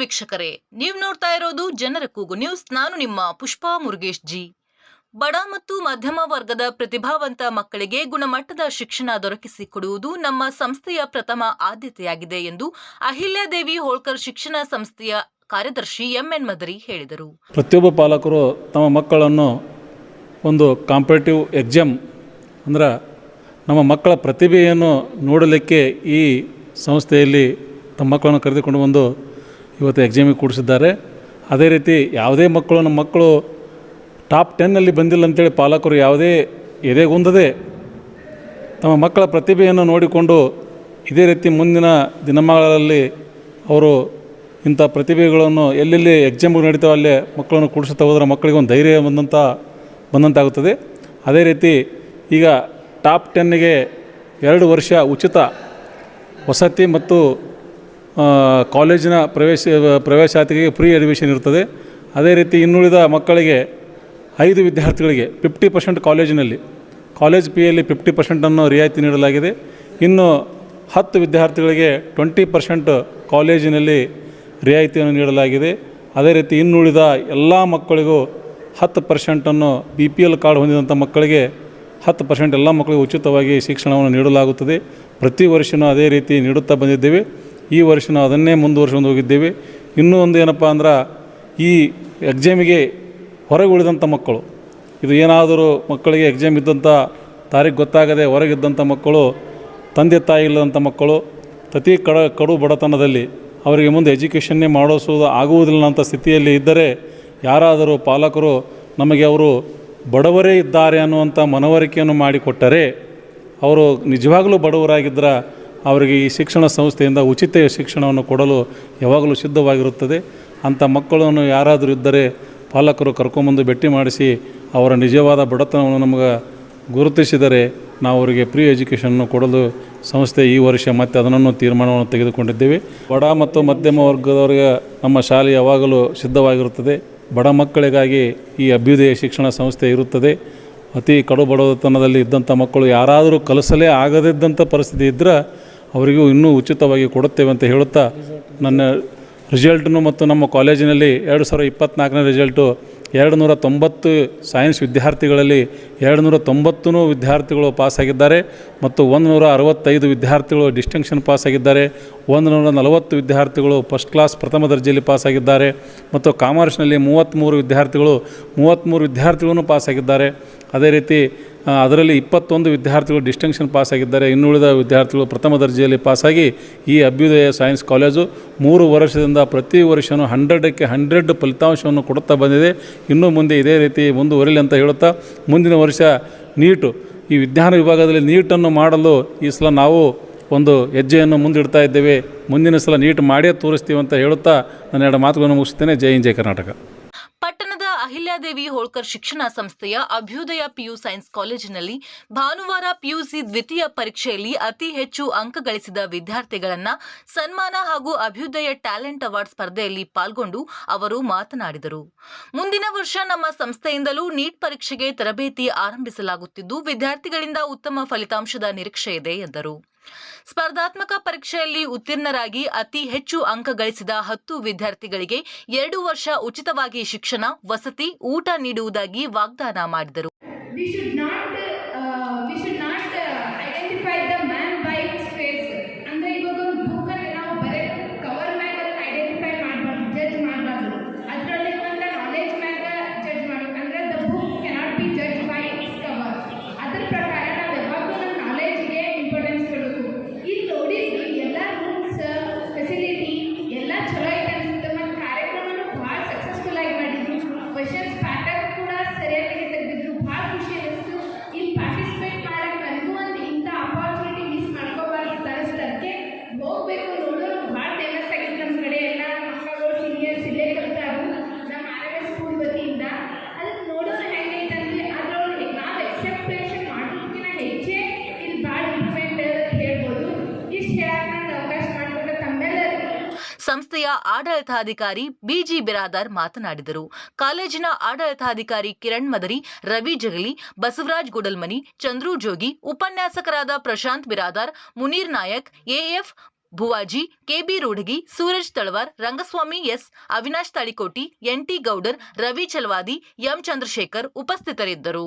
ವೀಕ್ಷಕರೇ, ನೀವು ನೋಡ್ತಾ ಇರೋದು ಜನರ ಕೂಗು ನ್ಯೂಸ್. ನಾನು ನಿಮ್ಮ ಪುಷ್ಪಾ ಮುರುಗೇಶ್ ಜಿ. ಬಡ ಮತ್ತು ಮಧ್ಯಮ ವರ್ಗದ ಪ್ರತಿಭಾವಂತ ಮಕ್ಕಳಿಗೆ ಗುಣಮಟ್ಟದ ಶಿಕ್ಷಣ ದೊರಕಿಸಿಕೊಡುವುದು ನಮ್ಮ ಸಂಸ್ಥೆಯ ಪ್ರಥಮ ಆದ್ಯತೆಯಾಗಿದೆ ಎಂದು ಅಹಿಲ್ಯಾದೇವಿ ಹೋಳ್ಕರ್ ಶಿಕ್ಷಣ ಸಂಸ್ಥೆಯ ಕಾರ್ಯದರ್ಶಿ ಎಂಎನ್ ಮದರಿ ಹೇಳಿದರು. ಪ್ರತಿಯೊಬ್ಬ ಪಾಲಕರು ತಮ್ಮ ಮಕ್ಕಳನ್ನು ಒಂದು ಕಾಂಪಿಟೇಟಿವ್ ಎಕ್ಸಾಮ್ ಅಂದ್ರೆ ನಮ್ಮ ಮಕ್ಕಳ ಪ್ರತಿಭೆಯನ್ನು ನೋಡಲಿಕ್ಕೆ ಈ ಸಂಸ್ಥೆಯಲ್ಲಿ ತಮ್ಮ ಮಕ್ಕಳನ್ನು ಕರೆದುಕೊಂಡು ಬಂದು ಇವತ್ತು ಎಕ್ಸಾಮಿಗೆ ಕೂಡಿಸಿದ್ದಾರೆ. ಅದೇ ರೀತಿ ಯಾವುದೇ ಮಕ್ಕಳು, ನಮ್ಮ ಮಕ್ಕಳು ಟಾಪ್ ಟೆನ್ನಲ್ಲಿ ಬಂದಿಲ್ಲ ಅಂತೇಳಿ ಪಾಲಕರು ಯಾವುದೇ ಎದೆಗುಂದದೆ ತಮ್ಮ ಮಕ್ಕಳ ಪ್ರತಿಭೆಯನ್ನು ನೋಡಿಕೊಂಡು ಇದೇ ರೀತಿ ಮುಂದಿನ ದಿನಮಾನಗಳಲ್ಲಿ ಅವರು ಇಂಥ ಪ್ರತಿಭೆಗಳನ್ನು ಎಲ್ಲೆಲ್ಲಿ ಎಕ್ಸಾಮ್ಗಳು ನಡೀತಾವೆ ಅಲ್ಲೇ ಮಕ್ಕಳನ್ನು ಕೂಡಿಸುತ್ತಾ ಹೋದ್ರೆ ಮಕ್ಕಳಿಗೆ ಒಂದು ಧೈರ್ಯ ಬಂದಂಥ ಬಂದಂತಾಗುತ್ತದೆ. ಅದೇ ರೀತಿ ಈಗ ಟಾಪ್ ಟೆನ್ನಿಗೆ ಎರಡು ವರ್ಷ ಉಚಿತ ವಸತಿ ಮತ್ತು ಕಾಲೇಜಿನ ಪ್ರವೇಶ, ಪ್ರವೇಶಾತಿಗೆ ಫ್ರೀ ಅಡ್ಮಿಷನ್ ಇರ್ತದೆ. ಅದೇ ರೀತಿ ಇನ್ನುಳಿದ ಮಕ್ಕಳಿಗೆ, ಐದು ವಿದ್ಯಾರ್ಥಿಗಳಿಗೆ ಫಿಫ್ಟಿ ಪರ್ಸೆಂಟ್ ಕಾಲೇಜಿನಲ್ಲಿ, ಕಾಲೇಜ್ ಪಿಯಲ್ಲಿ ಫಿಫ್ಟಿ ಪರ್ಸೆಂಟನ್ನು ರಿಯಾಯಿತಿ ನೀಡಲಾಗಿದೆ. ಇನ್ನು ಹತ್ತು ವಿದ್ಯಾರ್ಥಿಗಳಿಗೆ ಟ್ವೆಂಟಿ ಪರ್ಸೆಂಟ್ ಕಾಲೇಜಿನಲ್ಲಿ ರಿಯಾಯಿತಿಯನ್ನು ನೀಡಲಾಗಿದೆ. ಅದೇ ರೀತಿ ಇನ್ನುಳಿದ ಎಲ್ಲ ಮಕ್ಕಳಿಗೂ ಹತ್ತು ಪರ್ಸೆಂಟನ್ನು ಬಿ ಪಿ ಎಲ್ ಕಾರ್ಡ್ ಹೊಂದಿದಂಥ ಮಕ್ಕಳಿಗೆ ಹತ್ತು ಪರ್ಸೆಂಟ್ ಎಲ್ಲ ಮಕ್ಕಳಿಗೆ ಉಚಿತವಾಗಿ ಶಿಕ್ಷಣವನ್ನು ನೀಡಲಾಗುತ್ತದೆ. ಪ್ರತಿ ವರ್ಷವೂ ಅದೇ ರೀತಿ ನೀಡುತ್ತಾ ಬಂದಿದ್ದೇವೆ. ಈ ವರ್ಷ ನಾವು ಅದನ್ನೇ ಮುಂದುವರ್ಸ್ಕೊಂಡು ಹೋಗಿದ್ದೇವೆ. ಇನ್ನೂ ಒಂದು ಏನಪ್ಪ ಅಂದ್ರೆ, ಈ ಎಕ್ಸಾಮಿಗೆ ಹೊರಗೆ ಉಳಿದಂಥ ಮಕ್ಕಳು, ಇದು ಏನಾದರೂ ಮಕ್ಕಳಿಗೆ ಎಕ್ಸಾಮ್ ಇದ್ದಂಥ ತಾರೀಕು ಗೊತ್ತಾಗದೆ ಹೊರಗಿದ್ದಂಥ ಮಕ್ಕಳು, ತಂದೆ ತಾಯಿ ಇಲ್ಲದಂಥ ಮಕ್ಕಳು ಪ್ರತಿ ಕಡ, ಕಡು ಬಡತನದಲ್ಲಿ ಅವರಿಗೆ ಮುಂದೆ ಎಜುಕೇಷನ್ನೇ ಮಾಡಿಸೋದು ಆಗುವುದಿಲ್ಲ ಅಂತ ಸ್ಥಿತಿಯಲ್ಲಿ ಇದ್ದರೆ, ಯಾರಾದರೂ ಪಾಲಕರು ನಮಗೆ ಅವರು ಬಡವರೇ ಇದ್ದಾರೆ ಅನ್ನುವಂಥ ಮನವರಿಕೆಯನ್ನು ಮಾಡಿಕೊಟ್ಟರೆ, ಅವರು ನಿಜವಾಗಲೂ ಬಡವರಾಗಿದ್ದರೆ ಅವರಿಗೆ ಈ ಶಿಕ್ಷಣ ಸಂಸ್ಥೆಯಿಂದ ಉಚಿತ ಶಿಕ್ಷಣವನ್ನು ಕೊಡಲು ಯಾವಾಗಲೂ ಸಿದ್ಧವಾಗಿರುತ್ತದೆ. ಅಂಥ ಮಕ್ಕಳನ್ನು ಯಾರಾದರೂ ಇದ್ದರೆ ಪಾಲಕರು ಕರ್ಕೊಂಬಂದು ಭೇಟಿ ಮಾಡಿಸಿ ಅವರ ನಿಜವಾದ ಬಡತನವನ್ನು ನಮಗೆ ಗುರುತಿಸಿದರೆ ನಾವು ಅವರಿಗೆ ಫ್ರೀ ಎಜುಕೇಷನ್ನು ಕೊಡಲು ಸಂಸ್ಥೆ ಈ ವರ್ಷ ಮತ್ತೆ ಅದನ್ನು ತೀರ್ಮಾನವನ್ನು ತೆಗೆದುಕೊಂಡಿದ್ದೇವೆ. ಬಡ ಮತ್ತು ಮಧ್ಯಮ ವರ್ಗದವರಿಗೆ ನಮ್ಮ ಶಾಲೆ ಯಾವಾಗಲೂ ಸಿದ್ಧವಾಗಿರುತ್ತದೆ. ಬಡ ಮಕ್ಕಳಿಗಾಗಿ ಈ ಅಭ್ಯುದಯ ಶಿಕ್ಷಣ ಸಂಸ್ಥೆ ಇರುತ್ತದೆ. ಅತಿ ಕಡು ಬಡತನದಲ್ಲಿ ಇದ್ದಂಥ ಮಕ್ಕಳು ಯಾರಾದರೂ ಕಲಿಸಲೇ ಆಗದಿದ್ದಂಥ ಪರಿಸ್ಥಿತಿ ಇದ್ದರೆ ಅವರಿಗೂ ಇನ್ನೂ ಉಚಿತವಾಗಿ ಕೊಡುತ್ತೇವೆ ಅಂತ ಹೇಳುತ್ತಾ ನನ್ನ ರಿಸಲ್ಟನ್ನು ಮತ್ತು ನಮ್ಮ ಕಾಲೇಜಿನಲ್ಲಿ ಎರಡು ಸಾವಿರದ ಇಪ್ಪತ್ತ್ನಾಲ್ಕನೇ ರಿಸಲ್ಟು ಎರಡು ನೂರ ತೊಂಬತ್ತು ಸೈನ್ಸ್ ವಿದ್ಯಾರ್ಥಿಗಳಲ್ಲಿ ಎರಡು ನೂರ ತೊಂಬತ್ತು ವಿದ್ಯಾರ್ಥಿಗಳು ಪಾಸಾಗಿದ್ದಾರೆ ಮತ್ತು ಒಂದು ನೂರ ಅರವತ್ತೈದು ವಿದ್ಯಾರ್ಥಿಗಳು ಡಿಸ್ಟಿಂಕ್ಷನ್ ಪಾಸಾಗಿದ್ದಾರೆ ಒಂದು ನೂರ ನಲವತ್ತು ವಿದ್ಯಾರ್ಥಿಗಳು ಫಸ್ಟ್ ಕ್ಲಾಸ್ ಪ್ರಥಮ ದರ್ಜೆಯಲ್ಲಿ ಪಾಸಾಗಿದ್ದಾರೆ ಮತ್ತು ಕಾಮರ್ಸ್ನಲ್ಲಿ ಮೂವತ್ತ್ಮೂರು ವಿದ್ಯಾರ್ಥಿಗಳು ಮೂವತ್ತ್ಮೂರು ವಿದ್ಯಾರ್ಥಿಗಳನ್ನು ಪಾಸಾಗಿದ್ದಾರೆ. ಅದೇ ರೀತಿ ಅದರಲ್ಲಿ ಇಪ್ಪತ್ತೊಂದು ವಿದ್ಯಾರ್ಥಿಗಳು ಡಿಸ್ಟಿಂಕ್ಷನ್ ಪಾಸಾಗಿದ್ದಾರೆ ಇನ್ನುಳಿದ ವಿದ್ಯಾರ್ಥಿಗಳು ಪ್ರಥಮ ದರ್ಜೆಯಲ್ಲಿ ಪಾಸಾಗಿ ಈ ಅಭ್ಯುದಯ ಸೈನ್ಸ್ ಕಾಲೇಜು ಮೂರು ವರ್ಷದಿಂದ ಪ್ರತಿ ವರ್ಷವೂ ಹಂಡ್ರೆಡಕ್ಕೆ ಹಂಡ್ರೆಡ್ ಫಲಿತಾಂಶವನ್ನು ಕೊಡುತ್ತಾ ಬಂದಿದೆ. ಇನ್ನೂ ಮುಂದೆ ಇದೇ ರೀತಿ ಮುಂದುವರಿಲಿ ಅಂತ ಹೇಳುತ್ತಾ ಮುಂದಿನ ವರ್ಷ ನೀಟು. ಈ ವಿಜ್ಞಾನ ವಿಭಾಗದಲ್ಲಿ ನೀಟನ್ನು ಮಾಡಲು ಈ ಸಲ ನಾವು ಒಂದು ಹೆಜ್ಜೆಯನ್ನು ಮುಂದಿಡ್ತಾ ಇದ್ದೇವೆ. ಮುಂದಿನ ಸಲ ನೀಟ್ ಮಾಡೇ ತೋರಿಸ್ತೀವಿ ಅಂತ ಹೇಳುತ್ತಾ ನನ್ನ ಎರಡು ಮಾತುಗಳನ್ನು ಮುಗಿಸ್ತೇನೆ ಜೈ ಹಿಂದ್, ಜೈ ಕರ್ನಾಟಕ. ಅಹಿಲ್ಯಾದೇವಿ ಹೋಳ್ಕರ್ ಶಿಕ್ಷಣ ಸಂಸ್ಥೆಯ ಅಭ್ಯುದಯ ಪಿಯು ಸೈನ್ಸ್ ಕಾಲೇಜಿನಲ್ಲಿ ಭಾನುವಾರ ಪಿಯುಸಿ ದ್ವಿತೀಯ ಪರೀಕ್ಷೆಯಲ್ಲಿ ಅತಿ ಹೆಚ್ಚು ಅಂಕ ಗಳಿಸಿದ ವಿದ್ಯಾರ್ಥಿಗಳನ್ನ ಸನ್ಮಾನ ಹಾಗೂ ಅಭ್ಯುದಯ ಟ್ಯಾಲೆಂಟ್ ಅವಾರ್ಡ್ ಸ್ಪರ್ಧೆಯಲ್ಲಿ ಪಾಲ್ಗೊಂಡು ಅವರು ಮಾತನಾಡಿದರು. ಮುಂದಿನ ವರ್ಷ ನಮ್ಮ ಸಂಸ್ಥೆಯಿಂದಲೂ ನೀಟ್ ಪರೀಕ್ಷೆಗೆ ತರಬೇತಿ ಆರಂಭಿಸಲಾಗುತ್ತಿದ್ದು, ವಿದ್ಯಾರ್ಥಿಗಳಿಂದ ಉತ್ತಮ ಫಲಿತಾಂಶದ ನಿರೀಕ್ಷೆ ಇದೆ, ಎಂದರು. ಸ್ಪರ್ಧಾತ್ಮಕ ಪರೀಕ್ಷೆಯಲ್ಲಿ ಉತ್ತೀರ್ಣರಾಗಿ ಅತಿ ಹೆಚ್ಚು ಅಂಕ ಗಳಿಸಿದ ಹತ್ತು ವಿದ್ಯಾರ್ಥಿಗಳಿಗೆ ಎರಡು ವರ್ಷ ಉಚಿತವಾಗಿ ಶಿಕ್ಷಣ, ವಸತಿ, ಊಟ ನೀಡುವುದಾಗಿ ವಾಗ್ದಾನ ಮಾಡಿದರು. ಅಂದ್ರೆ should ಸಂಸ್ಥೆಯ ಆಡಳಿತಾಧಿಕಾರಿ ಬಿಜಿ ಬಿರಾದಾರ್ ಮಾತನಾಡಿದರು. ಕಾಲೇಜಿನ ಆಡಳಿತಾಧಿಕಾರಿ ಕಿರಣ್ ಮದರಿ, ರವಿ ಜಗಲಿ, ಬಸವರಾಜ್ ಗುಡಲ್ಮನಿ, ಚಂದ್ರು ಜೋಗಿ, ಉಪನ್ಯಾಸಕರಾದ Prashant Biradar, Munir Nayak, AF Bhuvaji, KB Rudagi Suraj Talawar, Rangaswamy S, Avinash Talikoti NT Gowder, Ravi Chalavadi, M Chandrashekhar ಉಪಸ್ಥಿತರಿದ್ದರು.